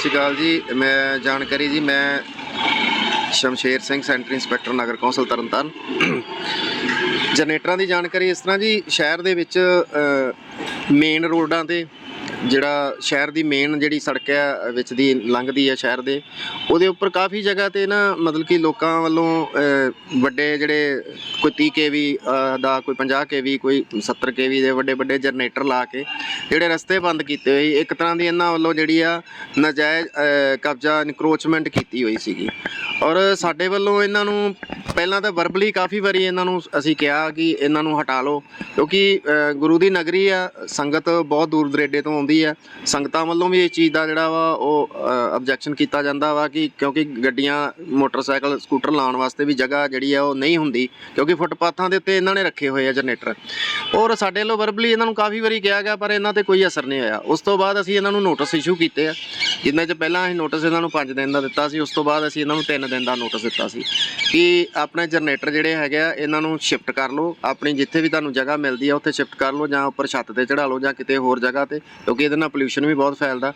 ਸ਼੍ਰੀ ਅਕਾਲ ਜੀ, ਮੈਂ ਜਾਣਕਾਰੀ ਜੀ, ਮੈਂ ਸ਼ਮਸ਼ੇਰ ਸਿੰਘ, ਸੈਂਟਰ ਇੰਸਪੈਕਟਰ, ਨਗਰ ਕੌਂਸਲ ਤਰਨਤਾਰਨ। ਜਨਰੇਟਰਾਂ ਦੀ ਜਾਣਕਾਰੀ ਇਸ ਤਰ੍ਹਾਂ ਜੀ, ਸ਼ਹਿਰ ਦੇ ਵਿੱਚ ਮੇਨ ਰੋਡਾਂ ਤੇ ਜਿਹੜਾ ਸ਼ਹਿਰ ਦੀ ਮੇਨ ਜਿਹੜੀ ਸੜਕ ਹੈ ਵਿੱਚ ਦੀ ਲੰਘਦੀ ਹੈ ਸ਼ਹਿਰ ਦੇ, ਉਹਦੇ ਉੱਪਰ ਕਾਫੀ ਜਗ੍ਹਾ ਤੇ ਨਾ ਮਤਲਬ ਕਿ ਲੋਕਾਂ ਵੱਲੋਂ ਵੱਡੇ ਜਿਹੜੇ ਕੋਈ 30 ਕੇਵੀ ਦਾ ਕੋਈ 50 ਕੇਵੀ ਕੋਈ 70 ਕੇਵੀ ਦੇ ਵੱਡੇ ਵੱਡੇ ਜਨਰੇਟਰ ਲਾ ਕੇ ਜਿਹੜੇ ਰਸਤੇ ਬੰਦ ਕੀਤੇ ਹੋਏ, ਇੱਕ ਤਰ੍ਹਾਂ ਦੀ ਇਹਨਾਂ ਵੱਲੋਂ ਜਿਹੜੀ ਆ ਨਾਜਾਇਜ਼ ਕਬਜ਼ਾ ਇਨਕਰੋਚਮੈਂਟ ਕੀਤੀ ਹੋਈ ਸੀਗੀ। ਔਰ ਸਾਡੇ ਵੱਲੋਂ ਇਹਨਾਂ ਨੂੰ ਪਹਿਲਾਂ ਤਾਂ ਵਰਬਲੀ ਕਾਫੀ ਵਾਰੀ ਇਹਨਾਂ ਨੂੰ ਅਸੀਂ ਕਿਹਾ ਕਿ ਇਹਨਾਂ ਨੂੰ ਹਟਾ ਲਓ, ਕਿਉਂਕਿ ਗੁਰੂ ਦੀ ਨਗਰੀ ਆ, ਸੰਗਤ ਬਹੁਤ ਦੂਰ ਦਰੇਡੇ ਤੋਂ ਆਉਂਦੀ ਆ। ਸੰਗਤਾਂ ਵੱਲੋਂ ਵੀ ਇਸ ਚੀਜ਼ ਦਾ ਜਿਹੜਾ ਵਾ, ਉਹ ਆਬਜੈਕਸ਼ਨ ਕੀਤਾ ਜਾਂਦਾ ਵਾ ਕਿ ਕਿਉਂਕਿ ਗੱਡੀਆਂ, ਮੋਟਰਸਾਈਕਲ, ਸਕੂਟਰ ਲਾਉਣ ਵਾਸਤੇ ਵੀ ਜਗ੍ਹਾ ਜਿਹੜੀ ਆ, ਉਹ ਨਹੀਂ ਹੁੰਦੀ, ਕਿਉਂਕਿ ਫੁੱਟਪਾਥਾਂ ਦੇ ਉੱਤੇ ਇਹਨਾਂ ਨੇ ਰੱਖੇ ਹੋਏ ਆ ਜਨਰੇਟਰ। ਔਰ ਸਾਡੇ ਵੱਲੋਂ ਵਰਬਲੀ ਇਹਨਾਂ ਨੂੰ ਕਾਫੀ ਵਾਰੀ ਕਿਹਾ ਗਿਆ, ਪਰ ਇਹਨਾਂ ਤੇ ਕੋਈ ਅਸਰ ਨਹੀਂ ਹੋਇਆ। ਉਸ ਤੋਂ ਬਾਅਦ ਅਸੀਂ ਇਹਨਾਂ ਨੂੰ ਨੋਟਿਸ ਇਸ਼ੂ ਕੀਤੇ ਆ, ਜਿੰਨੇ ਚ ਪਹਿਲਾਂ ਅਸੀਂ ਨੋਟਿਸ ਇਹਨਾਂ ਨੂੰ 5 ਦਿਨ ਦਾ ਦਿੱਤਾ ਸੀ, ਉਸ ਤੋਂ ਬਾਅਦ ਅਸੀਂ ਇਹਨਾਂ ਨੂੰ 3 ਦਿਨ ਦਾ ਨੋਟਿਸ ਦਿੱਤਾ ਸੀ। ਕਿ ਆਪਣੇ ਜਨਰੇਟਰ ਜਿਹੜੇ ਹੈਗੇ ਆ, ਇਹਨਾਂ ਨੂੰ ਸ਼ਿਫਟ ਕਰ ਲਓ। ਆਪਣੀ ਜਿੱਥੇ ਵੀ ਤੁਹਾਨੂੰ ਜਗ੍ਹਾ ਮਿਲਦੀ ਆ, ਉੱਥੇ ਸ਼ਿਫਟ ਕਰ ਲਓ ਜਾਂ ਉੱਪਰ ਛੱਤ ਤੇ ਚੜਾ ਲਓ ਜਾਂ ਕਿਤੇ ਹੋਰ ਜਗ੍ਹਾ ਤੇ, ਕਿਉਂਕਿ ਇਹਦੇ ਨਾਲ ਪੋਲੂਸ਼ਨ ਵੀ ਬਹੁਤ ਫੈਲਦਾ।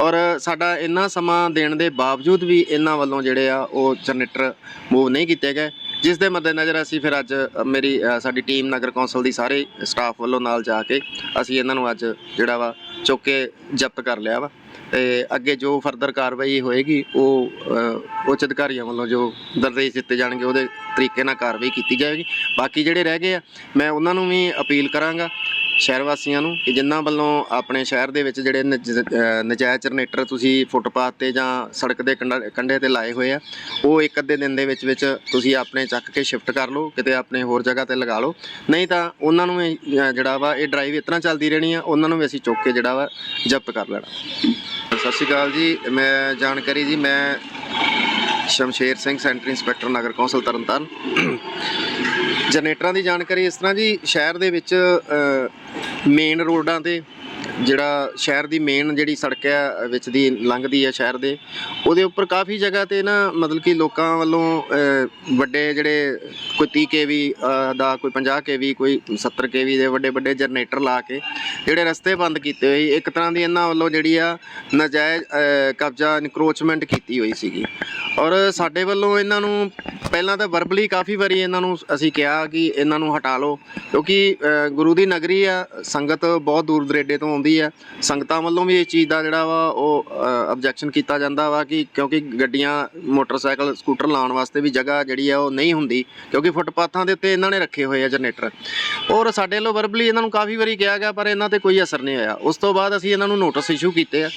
ਔਰ ਸਾਡਾ ਇੰਨਾ ਸਮਾਂ ਦੇਣ ਦੇ ਬਾਵਜੂਦ ਵੀ ਇਹਨਾਂ ਵੱਲੋਂ ਜਿਹੜੇ ਆ, ਉਹ ਜਨਰੇਟਰ ਮੂਵ ਨਹੀਂ ਕੀਤੇ ਗਏ। ਜਿਸ ਦੇ ਮੱਦੇਨਜ਼ਰ ਅਸੀਂ ਫਿਰ ਅੱਜ ਮੇਰੀ ਸਾਡੀ ਟੀਮ ਨਗਰ ਕੌਂਸਲ ਦੀ ਸਾਰੇ ਸਟਾਫ ਵੱਲੋਂ ਨਾਲ ਜਾ ਕੇ ਅਸੀਂ ਇਹਨਾਂ ਨੂੰ ਅੱਜ ਜਿਹੜਾ ਵਾ ਚੁੱਕ ਕੇ ਜ਼ਬਤ ਕਰ ਲਿਆ ਵਾ। ਤੇ ਅੱਗੇ ਜੋ ਫਰਦਰ ਕਾਰਵਾਈ ਹੋਏਗੀ ਉਹ ਅ, ਉੱਚ ਅਧਿਕਾਰੀਆਂ ਵੱਲੋਂ ਜੋ ਨਿਰਦੇਸ਼ ਦਿੱਤੇ ਜਾਣਗੇ ਉਹਦੇ ਤਰੀਕੇ ਨਾਲ ਕਾਰਵਾਈ ਕੀਤੀ ਜਾਏਗੀ। ਬਾਕੀ ਜਿਹੜੇ ਰਹਿ ਗਏ ਆ ਮੈਂ ਉਹਨਾਂ ਨੂੰ ਵੀ ਅਪੀਲ ਕਰਾਂਗਾ ਸ਼ਹਿਰ ਵਾਸੀਆਂ ਨੂੰ ਕਿ ਜਿਨ੍ਹਾਂ ਵੱਲੋਂ ਆਪਣੇ ਸ਼ਹਿਰ ਦੇ ਵਿੱਚ ਜਿਹੜੇ ਨਜ- ਨਜਾਇਜ਼ ਜਨਰੇਟਰ ਤੁਸੀਂ ਫੁੱਟਪਾਥ ਤੇ ਜਾਂ ਸੜਕ ਦੇ ਕੰਢਾ- ਕੰਢੇ ਤੇ ਲਾਏ ਹੋਏ ਆ, ਉਹ ਇੱਕ ਅੱਧੇ ਦਿਨ ਦੇ ਵਿੱਚ ਵਿੱਚ ਤੁਸੀਂ ਆਪਣੇ ਚੱਕ ਕੇ ਸ਼ਿਫਟ ਕਰ ਲਓ, ਕਿਤੇ ਆਪਣੇ ਹੋਰ ਜਗ੍ਹਾ ਤੇ ਲਗਾ ਲਓ। ਨਹੀਂ ਤਾਂ ਉਹਨਾਂ ਨੂੰ ਜਿਹੜਾ ਵਾ, ਇਹ ਡਰਾਈਵ ਇਸ ਤਰ੍ਹਾਂ ਚੱਲਦੀ ਰਹਿਣੀ ਆ, ਉਹਨਾਂ ਨੂੰ ਵੀ ਅਸੀਂ ਚੁੱਕ ਕੇ ਜਿਹੜਾ ਵਾ ਜ਼ਬਤ ਕਰ ਲੈਣਾ। ਸਤਿ ਸ਼੍ਰੀ ਅਕਾਲ ਜੀ, ਮੈਂ ਜਾਣਕਾਰੀ ਜੀ, ਮੈਂ ਸ਼ਮਸ਼ੇਰ ਸਿੰਘ ਸੈਂਟਰ ਇੰਸਪੈਕਟਰ ਨਗਰ ਕੌਂਸਲ ਤਰਨਤਾਰਨ। ਜਨਰੇਟਰਾਂ ਦੀ ਜਾਣਕਾਰੀ ਇਸ ਤਰ੍ਹਾਂ ਜੀ, ਸ਼ਹਿਰ ਦੇ ਵਿੱਚ ਮੇਨ ਰੋਡਾਂ ਤੇ ਜਿਹੜਾ ਸ਼ਹਿਰ ਦੀ ਮੇਨ ਜਿਹੜੀ ਸੜਕ ਹੈ ਵਿੱਚ ਦੀ ਲੰਘਦੀ ਹੈ ਸ਼ਹਿਰ ਦੇ, ਉਹਦੇ ਉੱਪਰ ਕਾਫੀ ਜਗ੍ਹਾ ਤੇ ਨਾ ਮਤਲਬ ਕਿ ਲੋਕਾਂ ਵੱਲੋਂ ਵੱਡੇ ਜਿਹੜੇ ਕੋਈ 30 ਕੇਵੀ ਦਾ ਕੋਈ 50 ਕੇਵੀ ਕੋਈ 70 ਕੇਵੀ ਦੇ ਵੱਡੇ ਵੱਡੇ ਜਨਰੇਟਰ ਲਾ ਕੇ ਜਿਹੜੇ ਰਸਤੇ ਬੰਦ ਕੀਤੇ ਹੋਏ, ਇੱਕ ਤਰ੍ਹਾਂ ਦੀ ਇਹਨਾਂ ਵੱਲੋਂ ਜਿਹੜੀ ਆ ਨਾਜਾਇਜ਼ ਕਬਜ਼ਾ ਇਨਕਰੋਚਮੈਂਟ ਕੀਤੀ ਹੋਈ ਸੀਗੀ। ਔਰ ਸਾਡੇ ਵੱਲੋਂ ਇਹਨਾਂ ਨੂੰ ਪਹਿਲਾਂ ਤਾਂ ਵਰਬਲੀ ਕਾਫੀ ਵਾਰੀ ਇਹਨਾਂ ਨੂੰ ਅਸੀਂ ਕਿਹਾ ਕਿ ਇਹਨਾਂ ਨੂੰ ਹਟਾ ਲਓ, ਕਿਉਂਕਿ ਗੁਰੂ ਦੀ ਨਗਰੀ ਆ, ਸੰਗਤ ਬਹੁਤ ਦੂਰ ਦਰੇਡੇ ਤੋਂ ਆਉਂਦੀ ਆ। ਸੰਗਤਾਂ ਵੱਲੋਂ ਵੀ ਇਸ ਚੀਜ਼ ਦਾ ਜਿਹੜਾ ਵਾ, ਉਹ ਆਬਜੈਕਸ਼ਨ ਕੀਤਾ ਜਾਂਦਾ ਵਾ ਕਿ ਕਿਉਂਕਿ ਗੱਡੀਆਂ, ਮੋਟਰਸਾਈਕਲ, ਸਕੂਟਰ ਲਾਉਣ ਵਾਸਤੇ ਵੀ ਜਗ੍ਹਾ ਜਿਹੜੀ ਆ, ਉਹ ਨਹੀਂ ਹੁੰਦੀ, ਕਿਉਂਕਿ ਫੁੱਟਪਾਥਾਂ ਦੇ ਉੱਤੇ ਇਹਨਾਂ ਨੇ ਰੱਖੇ ਹੋਏ ਆ ਜਨਰੇਟਰ। ਔਰ ਸਾਡੇ ਵੱਲੋਂ ਵਰਬਲੀ ਇਹਨਾਂ ਨੂੰ ਕਾਫੀ ਵਾਰੀ ਕਿਹਾ ਗਿਆ, ਪਰ ਇਹਨਾਂ ਤੇ ਕੋਈ ਅਸਰ ਨਹੀਂ ਹੋਇਆ। ਉਸ ਤੋਂ ਬਾਅਦ ਅਸੀਂ ਇਹਨਾਂ ਨੂੰ ਨੋਟਿਸ ਇਸ਼ੂ ਕੀਤੇ ਆ।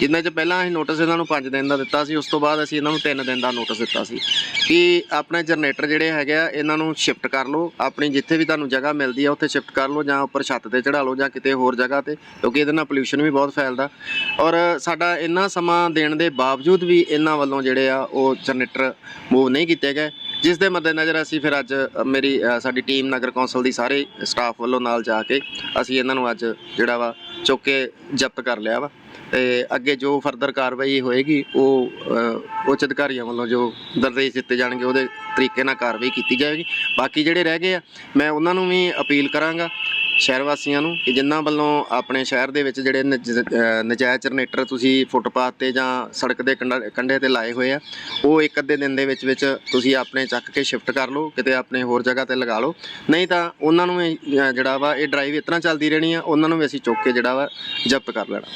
ਜਿੰਨੇ ਚ ਪਹਿਲਾਂ ਅਸੀਂ ਨੋਟਿਸ ਇਹਨਾਂ ਨੂੰ 5 ਦਿਨ ਦਾ ਦਿੱਤਾ ਸੀ, ਉਸ ਤੋਂ ਬਾਅਦ ਅਸੀਂ ਇਹਨਾਂ ਨੂੰ 3 ਦਿਨ ਦਾ ਨੋਟਿਸ ਦਿੱਤਾ ਸੀ ਕਿ ਆਪਣੇ ਜਨਰੇਟਰ ਜਿਹੜੇ ਹੈਗੇ ਆ, ਇਹਨਾਂ ਨੂੰ ਸ਼ਿਫਟ ਕਰ ਲਓ, ਆਪਣੀ ਜਿੱਥੇ ਵੀ ਤੁਹਾਨੂੰ ਜਗ੍ਹਾ ਮਿਲਦੀ ਆ, ਉੱਥੇ ਸ਼ਿਫਟ ਕਰ ਲਓ, ਜਾਂ ਉੱਪਰ ਛੱਤ ਤੇ ਚੜਾ ਲਓ, ਜਾਂ ਕਿਤੇ ਹੋਰ ਜਗ੍ਹਾ ਤੇ, ਕਿਉਂਕਿ ਇਹਦੇ ਨਾਲ ਪੋਲੂਸ਼ਨ ਵੀ ਬਹੁਤ ਫੈਲਦਾ। ਔਰ ਸਾਡਾ ਇੰਨਾ ਸਮਾਂ ਦੇਣ ਦੇ ਬਾਵਜੂਦ ਵੀ ਇਹਨਾਂ ਵੱਲੋਂ ਜਿਹੜੇ ਆ, ਉਹ ਜਨਰੇਟਰ ਮੂਵ ਨਹੀਂ ਕੀਤੇ ਗਏ। ਜਿਸ ਦੇ ਮੱਦੇਨਜ਼ਰ ਅਸੀਂ ਫਿਰ ਅੱਜ ਮੇਰੀ ਸਾਡੀ ਟੀਮ ਨਗਰ ਕੌਂਸਲ ਦੀ ਸਾਰੇ ਸਟਾਫ ਵੱਲੋਂ ਨਾਲ ਜਾ ਕੇ ਅਸੀਂ ਇਹਨਾਂ ਨੂੰ ਅੱਜ ਜਿਹੜਾ ਵਾ ਚੁੱਕ ਕੇ ਜ਼ਬਤ ਕਰ ਲਿਆ ਵਾ। ਤੇ ਅੱਗੇ ਜੋ ਫਰਦਰ ਕਾਰਵਾਈ ਹੋਏਗੀ ਉਹ ਅ, ਉੱਚ ਅਧਿਕਾਰੀਆਂ ਵੱਲੋਂ ਜੋ ਨਿਰਦੇਸ਼ ਦਿੱਤੇ ਜਾਣਗੇ ਉਹਦੇ ਤਰੀਕੇ ਨਾਲ ਕਾਰਵਾਈ ਕੀਤੀ ਜਾਏਗੀ। ਬਾਕੀ ਜਿਹੜੇ ਰਹਿ ਗਏ ਆ ਮੈਂ ਉਹਨਾਂ ਨੂੰ ਵੀ ਅਪੀਲ ਕਰਾਂਗਾ ਸ਼ਹਿਰ ਵਾਸੀਆਂ ਨੂੰ ਕਿ ਜਿਨ੍ਹਾਂ ਵੱਲੋਂ ਆਪਣੇ ਸ਼ਹਿਰ ਦੇ ਵਿੱਚ ਜਿਹੜੇ ਨਜ- ਨਜਾਇਜ਼ ਜਨਰੇਟਰ ਤੁਸੀਂ ਫੁੱਟਪਾਥ ਤੇ ਜਾਂ ਸੜਕ ਦੇ ਕੰਢਾ- ਕੰਢੇ ਤੇ ਲਾਏ ਹੋਏ ਆ ਉਹ ਇੱਕ ਅੱਧੇ ਦਿਨ ਦੇ ਵਿੱਚ ਵਿੱਚ ਤੁਸੀਂ ਆਪਣੇ ਚੱਕ ਕੇ ਸ਼ਿਫਟ ਕਰ ਲਓ ਕਿਤੇ ਆਪਣੇ ਹੋਰ ਜਗ੍ਹਾ ਤੇ ਲਗਾ ਲਓ। ਨਹੀਂ ਤਾਂ ਉਹਨਾਂ ਨੂੰ ਵੀ, ਜਿਹੜਾ ਵਾ ਇਹ ਡਰਾਈਵ ਇਸ ਤਰ੍ਹਾਂ ਚੱਲਦੀ ਰਹਿਣੀ ਆ ਉਹਨਾਂ ਨੂੰ ਵੀ ਅਸੀਂ ਚੁੱਕ ਕੇ ਜਿਹੜਾ ਵਾ ਜ਼ਬਤ ਕਰ ਲੈਣਾ।